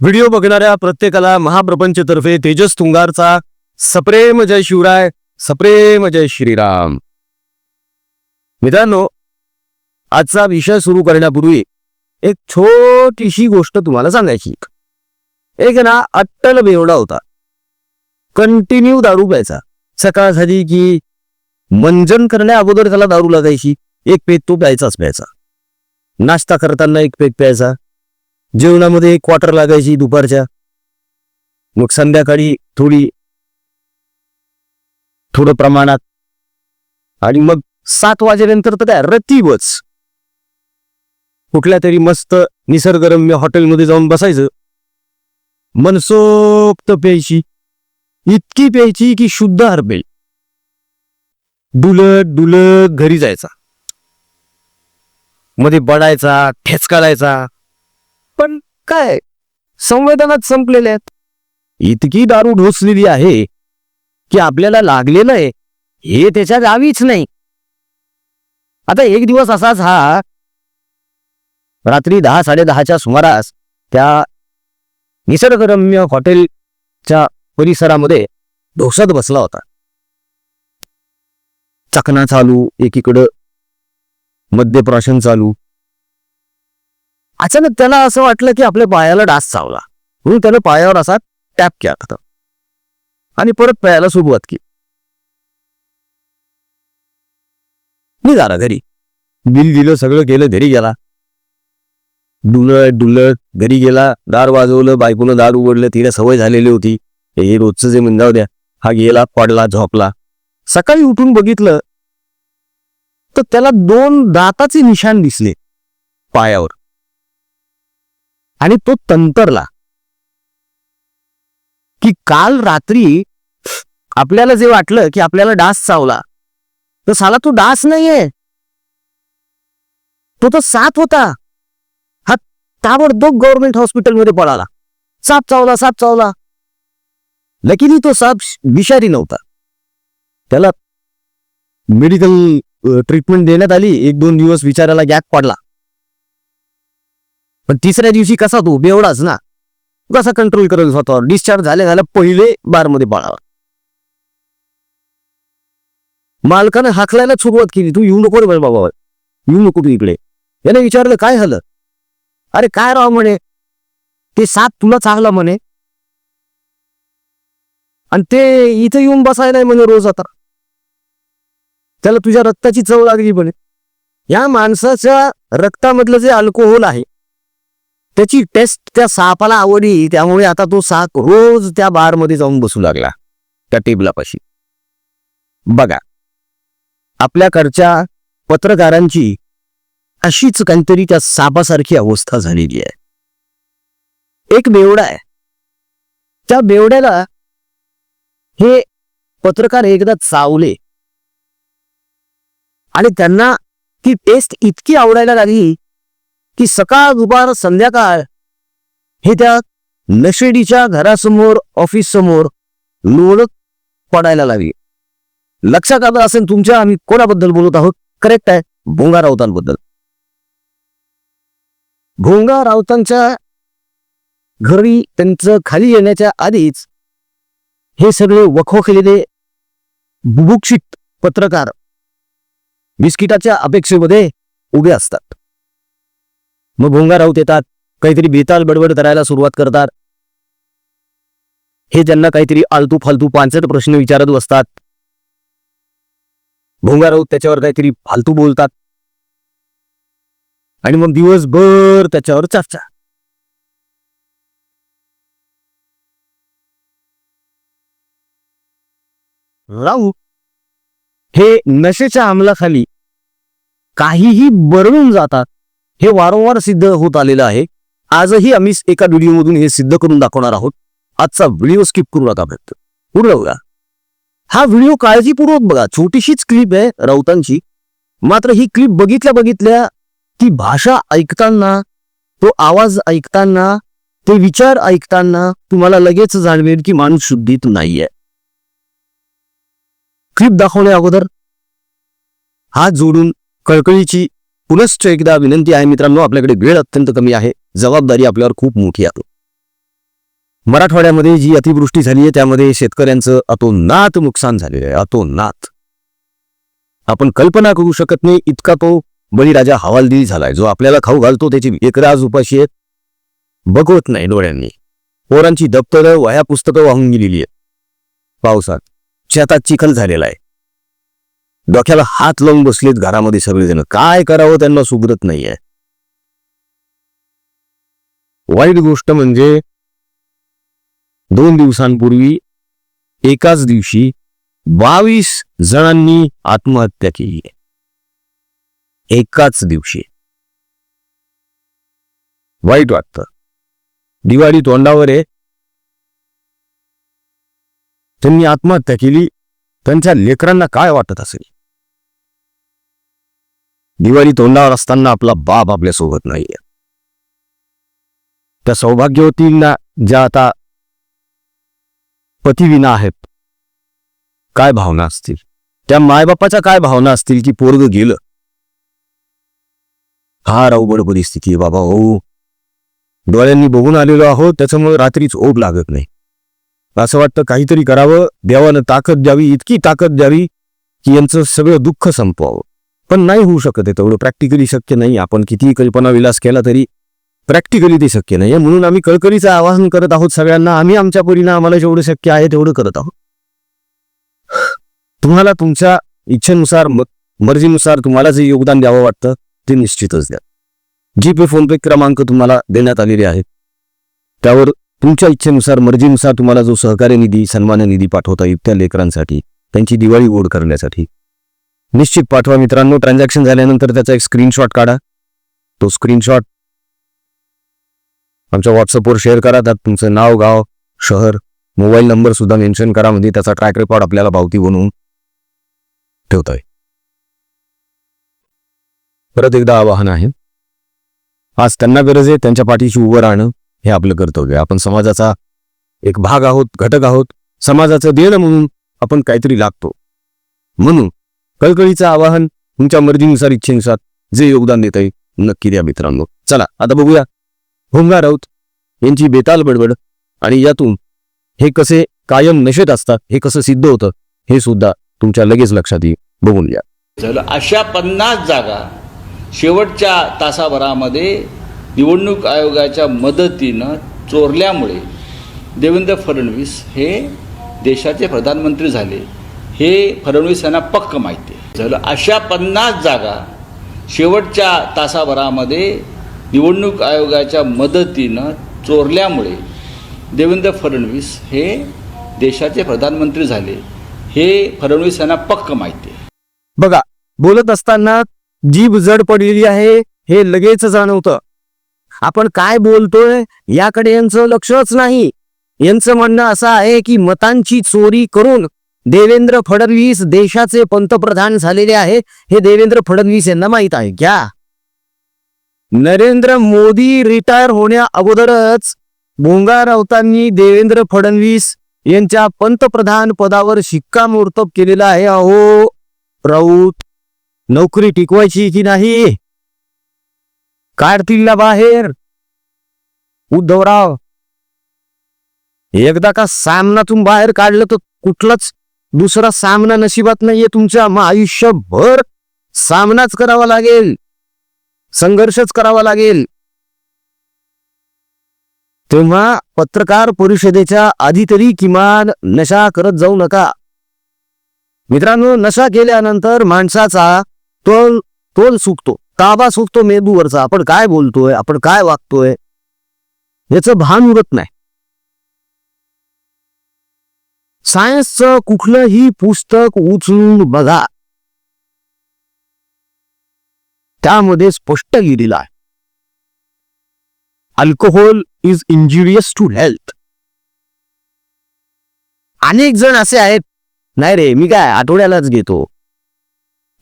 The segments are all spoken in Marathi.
व्हिडिओ बघणाऱ्या प्रत्येकाला महाप्रपंचतर्फे तेजस तुंगारचा सप्रेम जय शिवराय सप्रेम जय श्रीराम. मित्रांनो आजचा विषय सुरू करण्यापूर्वी एक छोटीशी गोष्ट तुम्हाला सांगायची. एक ना अट्टल बेवडा होता. कंटिन्यू दारू प्यायचा. सकाळ झाली की मंजन करण्या अगोदर त्याला दारू लागायची. एक पेक तो प्यायचाच प्यायचा. नाश्ता करताना एक पेक प्यायचा. जेवणामध्ये एक क्वार्टर लागायची दुपारच्या. मग संध्याकाळी थोडी थोडं प्रमाणात. आणि मग सात वाजेनंतर तर काय रतीवच कुठल्या तरी मस्त निसर्गरम्य हॉटेलमध्ये जाऊन बसायचं. मनसोक्त प्यायची. इतकी प्यायची की शुद्ध हरपेल डुलत डुलत घरी जायचा. मध्ये बडायचा ठेचकाळायचा पण काय? संवेदनात संपलेले आहेत. इतकी दारू ढोसलेली आहे की आपल्याला लागलेलं आहे हे त्याच्या गावीच नाही. आता एक दिवस असाच हा. रात्री दहा साडे दहाच्या सुमारास त्या निसर्गरम्य हॉटेलच्या परिसरामध्ये ढोसत बसला होता. चकना चालू एकीकडं मद्यप्राशन चालू अचानक त्याला असं वाटलं की आपल्या पायाला डास चावला. म्हणून त्यानं पायावर असा टॅप केला होता. आणि परत प्यायला सुरुवात केली. निघाला घरी. बिल दिलं सगळं केलं घरी गेला. डुलत डुलत घरी गेला. दार वाजवलं बायकोनं दार उघडलं तिला सवय झालेली होती. हे रोजचं जे म्हणजाव द्या. हा गेला पडला झोपला. सकाळी उठून बघितलं तर त्याला दोन दाताचे निशाण दिसले पायावर. आणि तो तंतरला. की काल रात्री आपल्याला जे वाटलं की आपल्याला डास चावला तर साला तो डास नाहीये. तो तर साथ होता. हा ताबडतोब गव्हर्नमेंट हॉस्पिटलमध्ये पळाला. साप चावला साप चावला. लकीनी तो साप विषारी नव्हता. त्याला मेडिकल ट्रीटमेंट देण्यात आली. एक दोन दिवस विचारायला गॅप पडला. पण तिसऱ्या दिवशी कसा तो बेवडाच ना. कसा कंट्रोल करेल स्वतःवर. डिस्चार्ज झाले झाल्या पहिले बारमध्ये पळावा. मालकानं हाकलायला सुरुवात केली. तू येऊ नको रे बाबा बाबा. येऊ नको तू इकडे. याने विचारलं काय झालं? अरे काय राव म्हणे? ते साप तुला चांगला म्हणे. आणि ते इथं येऊन बसायला म्हणे रोज आता. त्याला तुझ्या रक्ताची चव लागली म्हणे. या माणसाच्या रक्तामधलं जे अल्कोहोल आहे त्याची टेस्ट त्या सापाला आवडली त्यामुळे आता तो साप रोज त्या बारमध्ये जाऊन बसू लागला त्या टेबलापाशी. बघा आपल्याकडच्या पत्रकारांची अशीच काहीतरी त्या सापासारखी अवस्था झालेली आहे. एक बेवडा आहे. त्या बेवड्याला हे पत्रकार एकदा चावले. आणि त्यांना ती टेस्ट इतकी आवडायला लागली की सकाळ दुपार संध्याकाळ हे त्या नशेडीच्या घरासमोर ऑफिस समोर लोळत पडायला लागली. लक्षात आलं असेल तुमच्या आम्ही कोणाबद्दल बोलत आहोत? करेक्ट आहे. भोंगा राऊतांबद्दल. भोंगा राऊतांच्या घरी त्यांचं खाली येण्याच्या आधीच हे सगळे वखोखलेले बुभुक्षित पत्रकार बिस्किटाच्या अपेक्षेमध्ये उभे असतात. मग भोंगा राऊत येतात काहीतरी बेताल बडबड करायला सुरुवात करतात. हे त्यांना काहीतरी आलतू फालतू पांचट प्रश्न विचारत बसतात. भोंगा राऊत त्याच्यावर काहीतरी फालतू बोलतात. आणि मग दिवसभर त्याच्यावर चर्चा. राऊत हे नशेच्या अंमलाखाली काहीही बरळून जातात. हे वारंवार सिद्ध होत आलेलं आहे. आजही आम्ही एका व्हिडिओमधून हे सिद्ध करून दाखवणार आहोत. आजचा व्हिडिओ स्किप करू नका फक्त. पूर्ण बघा. हा व्हिडिओ काळजीपूर्वक बघा. छोटीशीच क्लिप आहे राऊतांची मात्र ही क्लिप बघितल्या बघितल्या ती भाषा ऐकताना तो आवाज ऐकताना ते विचार ऐकताना तुम्हाला लगेच जाणवेल की माणूस शुद्धीत नाहीये. क्लिप दाखवण्या अगोदर हात जोडून कळकळीची पुनश्च एकदा विनंती आहे मित्रांनो आपल्याकडे वेळ अत्यंत कमी आहे. जबाबदारी आपल्यावर खूप मोठी आहे. मराठवाड्यामध्ये जी अतिवृष्टी झाली आहे त्यामध्ये शेतकऱ्यांचं अतोनात नुकसान झालेलं आहे. अतोनात. आपण कल्पना करू शकत नाही इतका तो बळीराजा हवालदिल झालाय. जो आपल्याला खाऊ घालतो त्याची एकराज उपाशी आहेत. बघवत नाही डोळ्यांनी. पोरांची दप्तरं वह्या पुस्तकं वाहून गेलेली आहेत. पावसात. शेतात चिखल झालेला आहे. डोक्याला हात लावून बसलेत घरामध्ये सगळेजण. काय करावं त्यांना सुधरत नाहीये. वाईट गोष्ट म्हणजे दोन दिवसांपूर्वी एकाच दिवशी बावीस जणांनी आत्महत्या केली. आहे एकाच दिवशी. वाईट वाटतं. दिवाळी तोंडावर आहे. त्यांनी आत्महत्या केली. त्यांच्या लेकरांना काय वाटत असेल? दिवाळी तोंडावर असताना आपला बाप आपल्यासोबत नाहीये. त्या सौभाग्यवतींना ज्या आता पतिविना आहेत काय भावना असतील? त्या मायबापाच्या काय भावना असतील की पोरग गेलं? फार अवघड परिस्थिती आहे बाबा हो. डोळ्यांनी बघून आलेलो आहोत त्याच्यामुळे रात्रीच ओढ लागत नाही. असं वाटतं काहीतरी करावं देवानं ताकद द्यावी इतकी ताकद द्यावी की यांचं सगळं दुःख संपवावं. पण नाही होऊ शकत आहे तेवढं. प्रॅक्टिकली शक्य नाही. आपण कितीही कल्पना विलास केला तरी प्रॅक्टिकली ते शक्य नाही आहे. म्हणून आम्ही कळकळीचं आवाहन करत आहोत सगळ्यांना. आम्ही आमच्या परीनं आम्हाला जेवढं शक्य आहे तेवढं करत आहोत. तुम्हाला तुमच्या इच्छेनुसार मर्जीनुसार तुम्हाला जे योगदान द्यावं वाटतं ते निश्चितच द्या. जीपे फोनपे क्रमांक तुम्हाला देण्यात आलेले आहेत. त्यावर तुमच्या इच्छेनुसार मर्जीनुसार तुम्हाला जो सहकार्य निधी सन्मान निधी पाठवता येईल त्या लेकरांसाठी त्यांची दिवाळी गोड करण्यासाठी निश्चित पाठवा मित्रांनो. ट्रान्झॅक्शन झाल्यानंतर त्याचा एक स्क्रीनशॉट काढा. तो स्क्रीनशॉट आमच्या व्हॉट्सअपवर शेअर करा. त्यात तुमचं नाव गाव शहर मोबाईल नंबर सुद्धा मेन्शन करा. म्हणजे त्याचा ट्रॅक रेकॉर्ड आपल्याला पावती बनवून ठेवता येईल परत एकदा आवाहन आहे. आज त्यांना गरज आहे त्यांच्या पाठीशी उभं राहणं हे आपलं कर्तव्य आपण समाजाचा एक भाग आहोत घटक आहोत. समाजाचं देणं म्हणून आपण काहीतरी लागतो. म्हणून कळकळीचं आवाहन तुमच्या मर्जीनुसार इच्छेनुसार जे योगदान देता येईल नक्की द्या मित्रांनो. चला आता बघूया. भोंगा राऊत यांची बेताल बडबड आणि यातून हे कसे कायम नशेत असतात हे कसं सिद्ध होतं हे सुद्धा तुमच्या लगेच लक्षात येईल. बघून घ्या. चला अशा पन्नास जागा शेवटच्या तासाभरामध्ये निवडणूक आयोगाच्या मदतीनं चोरल्यामुळे देवेंद्र फडणवीस हे देशाचे प्रधानमंत्री झाले. हे फडणवीस यांना पक्क माहिती आहे. झालं अशा पन्नास जागा शेवटच्या तासाभरामध्ये निवडणूक आयोगाच्या मदतीनं चोरल्यामुळे देवेंद्र फडणवीस हे देशाचे प्रधानमंत्री झाले. हे फडणवीस यांना पक्क माहिती आहे. बघा बोलत असताना जीभ जड पडलेली आहे हे लगेच जाणवतं. आपण काय बोलतोय याकडे यांचं लक्षच नाही. यांचं म्हणणं असं आहे की मतांची चोरी करून देवेंद्र फडणवीस देशाचे पंतप्रधान झालेले आहे. हे देवेंद्र फडणवीस यांना माहीत आहे क्या? नरेंद्र मोदी रिटायर होण्या अगोदरच भोंगा राऊतांनी देवेंद्र फडणवीस यांच्या पंतप्रधान पदावर शिक्कामोर्तब केलेला आहे. अहो राऊत नोकरी टिकवायची की नाही? काढतील ना बाहेर? उद्धवराव एकदा का सामनातून बाहेर काढलं तर कुठलाच दुसरा सामना नशिबात नाहीये तुमच्या. मग आयुष्यभर सामनाच करावा लागेल. संघर्षच करावा लागेल. तेव्हा पत्रकार परिषदेच्या आधी तरी किमान नशा करत जाऊ नका. मित्रांनो नशा केल्यानंतर माणसाचा तोल तोल सुकतो. ताबा सुकतो मेंदूवरचा. आपण काय बोलतोय? आपण काय वागतोय? याचं भान उरत नाही. सायन्सचं कुठलंही पुस्तक उचलून बघा. त्यामध्ये स्पष्ट लिहिलेलं आहे. Alcohol is injurious to health अनेक जण असे आहेत नाही रे मी काय आठवड्यालाच घेतो.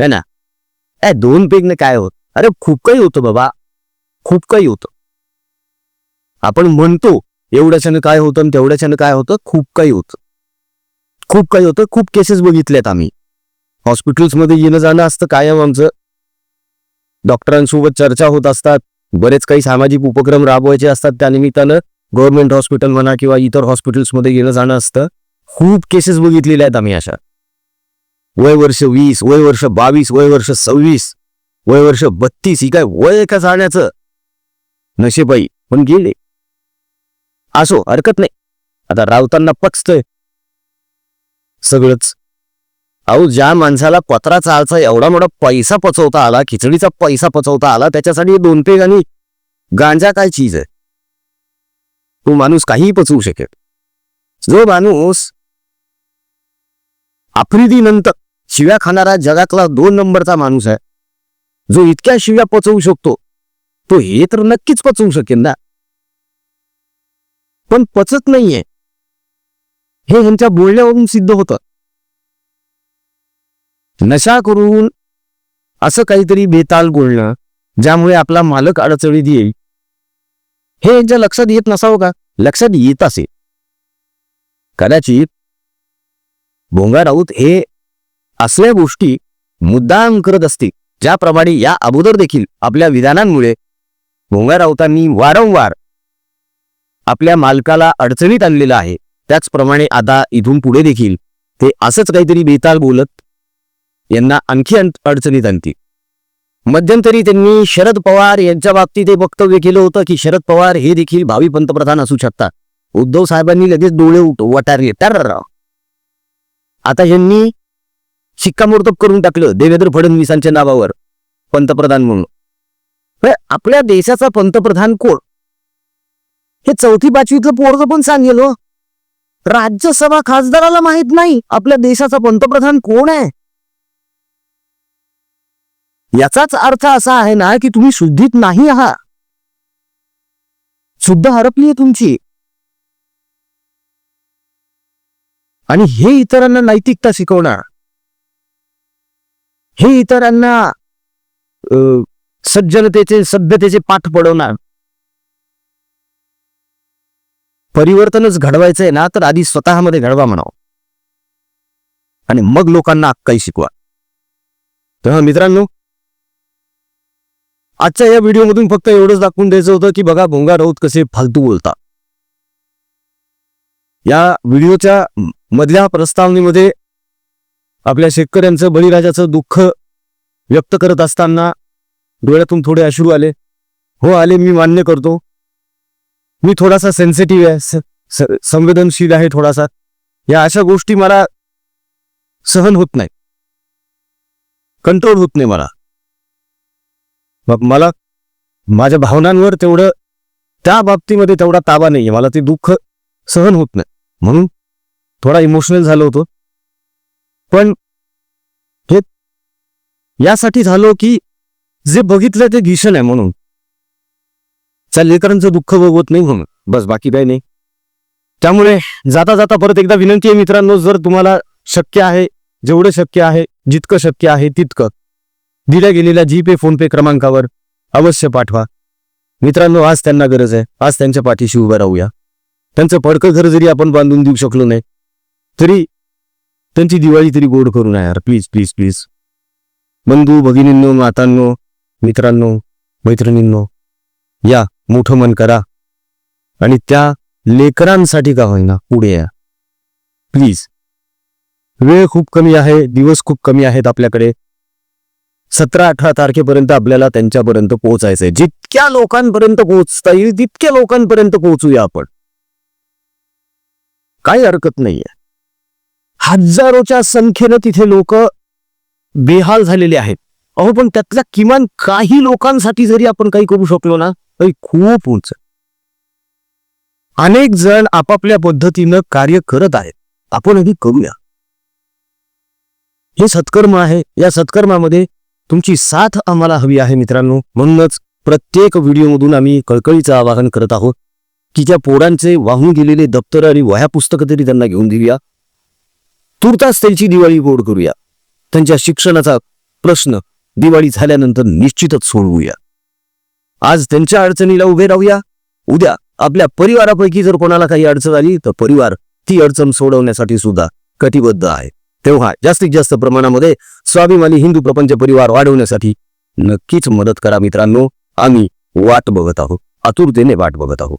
है ना? ए दोन पेगने काय होत? अरे खूप काही होतं बाबा. खूप काही होतं. आपण म्हणतो एवढ्याच्यानं काय होतं तेवढ्याच्यानं काय होतं? खूप काही होतं. खूप काही होतं. खूप केसेस बघितल्यात आम्ही. हॉस्पिटल्समध्ये येणं जाणं असतं कायम आमचं. डॉक्टरांसोबत चर्चा होत असतात. बरेच काही सामाजिक उपक्रम राबवायचे असतात. त्या निमित्तानं गव्हर्नमेंट हॉस्पिटल म्हणा किंवा इतर हॉस्पिटल्समध्ये येणं जाणं असतं. खूप केसेस बघितलेल्या आहेत आम्ही अशा. वय वर्ष वीस वय वर्ष बावीस वय वर्ष सव्वीस वय वर्ष बत्तीस ही काय वय का जाण्याचं. नशेबाई. पण गेले. असो हरकत नाही. आता रावतांना पचतंय. सगळंच. अहो ज्या माणसाला पत्रा चालचा एवढा मोठा पैसा पचवता आला खिचडीचा पैसा पचवता आला त्याच्यासाठी दोन पेग आणि गांजा काय चीज आहे? तो माणूस काहीही पचवू शकेल. जो माणूस आफ्रिदीनंतर शिव्या खाणारा जगातला दोन नंबरचा माणूस आहे जो इतक्या शिव्या पचवू शकतो तो हे तर नक्कीच पचवू शकेल ना. पण पचत नाहीये. हे ह्यांच्या बोलण्यावरून सिद्ध होतं. नशा करून असं काहीतरी बेताल बोलणं ज्यामुळे आपला मालक अडचणीत येईल. हे यांच्या लक्षात येत नसावं का? लक्षात येत असे कदाचित भोंगा राऊत हे असल्या गोष्टी मुद्दाम करत असते ज्याप्रमाणे या अगोदर देखील आपल्या विधानांमुळे भोंगा राऊतांनी वारंवार आपल्या मालकाला अडचणीत आणलेलं आहे. त्याचप्रमाणे आता इथून पुढे देखील ते असंच काहीतरी बेताल बोलत यांना आणखी अडचणीत आणतील. मध्यंतरी त्यांनी शरद पवार यांच्या बाबतीत हे वक्तव्य केलं होतं की शरद पवार हे देखील भावी पंतप्रधान असू शकतात. उद्धव साहेबांनी लगेच डोळे उठ वटारले. तर आता यांनी शिक्कामोर्तब करून टाकलं देवेंद्र फडणवीसांच्या नावावर पंतप्रधान म्हणून. आपल्या देशाचा पंतप्रधान कोण? हे चौथी पाचवीतलं पोरग पण सांगेल हो. राज्यसभा खासदाराला माहीत नाही. आपल्या देशाचा पंतप्रधान कोण आहे? याचाच अर्थ असा आहे ना की तुम्ही शुद्धीत नाही आहात. शुद्ध हरपली आहे तुमची. आणि हे इतरांना नैतिकता शिकवणार. हे इतरांना सज्जनतेचे सभ्यतेचे पाठ पडवणार. परिवर्तनच घडवायचंय ना तर आधी स्वतःमध्ये घडवा म्हणावं. आणि मग लोकांना काही शिकवा. तेव्हा मित्रांनो आजच्या या व्हिडिओमधून फक्त एवढंच दाखवून द्यायचं होतं की बघा भोंगा राऊत कसे फालतू बोलता या व्हिडिओच्या मधल्या प्रस्तावनेमध्ये आपल्या शेतकऱ्यांचं बळीराजाचं दुःख व्यक्त करत असताना डोळ्यातून थोडे अश्रू आले. हो आले मी मान्य करतो. मी थोडासा सेन्सिटिव्ह आहे संवेदनशील आहे थोडासा. या अशा गोष्टी मला सहन होत नाही कंट्रोल होत नाही मला. मग मला माझ्या भावनांवर तेवढं त्या बाबतीमध्ये तेवढा ताबा नाहीये. मला ते दुःख सहन होत नाही. म्हणून थोडा इमोशनल झालो होतो. पण हे यासाठी झालो की जे बघितलं ते भीषण आहे म्हणून. त्या लेकरांचं दुःख बघवत नाही म्हणून. बस बाकी काही नाही. त्यामुळे जाता जाता परत एकदा विनंती आहे मित्रांनो जर तुम्हाला शक्य आहे जेवढं शक्य आहे जितकं शक्य आहे तितकं दिल्या गेलेल्या जी पे फोनपे क्रमांकावर अवश्य पाठवा. मित्रांनो आज त्यांना गरज आहे. आज त्यांच्या पाठीशी उभं राहूया. त्यांचं पडकं घर जरी आपण बांधून देऊ शकलो नाही तरी त्यांची दिवाळी तरी गोड करून आहे यार. प्लीज प्लीज प्लीज बंधू भगिनींनो मातांनो मित्रांनो मैत्रिणींनो या मोठं मन करा. आणि त्या लेकरांसाठी का होईना पुढे या. प्लीज वेळ खूप कमी आहे दिवस खूप कमी आहेत आपल्याकडे. सतरा अठरा तारखेपर्यंत आपल्याला त्यांच्यापर्यंत पोहोचायचंय. जितक्या लोकांपर्यंत पोहोचता येईल तितक्या लोकांपर्यंत पोहोचूया आपण. काही हरकत नाहीये. हजारोच्या संख्येनं तिथे लोक बेहाल झालेले आहेत. अहो पण त्यातल्या किमान काही लोकांसाठी जरी आपण काही करू शकलो ना तरी खूप उंच. अनेक जण आपापल्या पद्धतीनं कार्य करत आहेत. आपण अगदी करूया. हे सत्कर्म आहे. या सत्कर्मामध्ये तुमची साथ आम्हाला हवी आहे मित्रांनो. म्हणूनच प्रत्येक व्हिडिओमधून आम्ही कळकळीचं आवाहन करत आहोत की ज्या पोरांचे वाहून गेलेले दप्तर आणि वह्या पुस्तकं तरी त्यांना घेऊन देऊया. तुर्तास त्यांची दिवाळी गोड करूया. त्यांच्या शिक्षणाचा प्रश्न दिवाळी झाल्यानंतर निश्चितच सोडवूया. आज त्यांच्या अडचणीला उभे राहूया. उद्या आपल्या परिवारापैकी जर कोणाला काही अडचण आली तर परिवार ती अडचण सोडवण्यासाठी सुद्धा कटिबद्ध आहे. तेव्हा जास्तीत जास्त प्रमाणामध्ये स्वाभिमानी हिंदू प्रपंच परिवार वाढवण्यासाठी नक्कीच मदत करा मित्रांनो. आम्ही वाट बघत आहोत. आतुरतेने वाट बघत आहोत.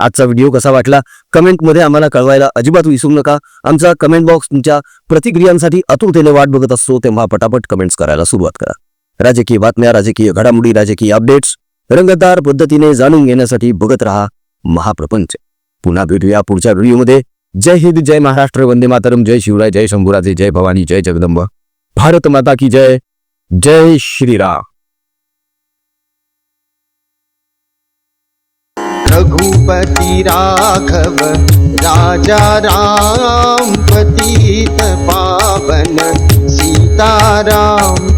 आजचा व्हिडिओ कसा वाटला? कमेंटमध्ये आम्हाला कळवायला अजिबात विसरू नका. आमचा कमेंट बॉक्स तुमच्या प्रतिक्रियांसाठी आतुरतेने वाट बघत असतो तेव्हा पटापट कमेंट्स करायला सुरुवात करा. राजकीय बातम्या राजकीय घडामोडी राजकीय अपडेट्स रंगतदार पद्धतीने जाणून घेण्यासाठी बघत रहा महाप्रपंच. पुन्हा भेटूया पुढच्या व्हिडिओमध्ये. जय हिंद जय महाराष्ट्र वंदे मातरम जय शिवराय जय शंभूराजे जय भवानी जय जगदंब. भारत माता की जय. जय श्रीराम. रघुपति राघव राजा राम पतित पावन सीताराम.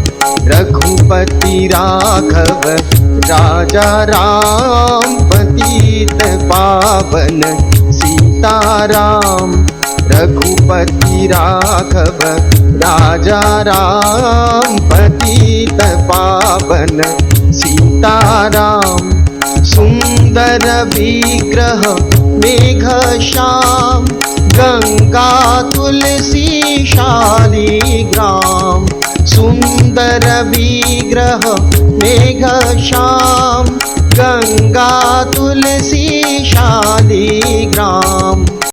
रघुपति राघव राजा राम पतित पावन सीताराम रघुपति राघव राजा राम पतित पावन सीताराम। सुन्दर विग्रह मेघ श्याम गङ्गा तुलसी शालिग्राम। सुन्दर विग्रह मेघ श्याम गङ्गा तुलसी शालिग्राम।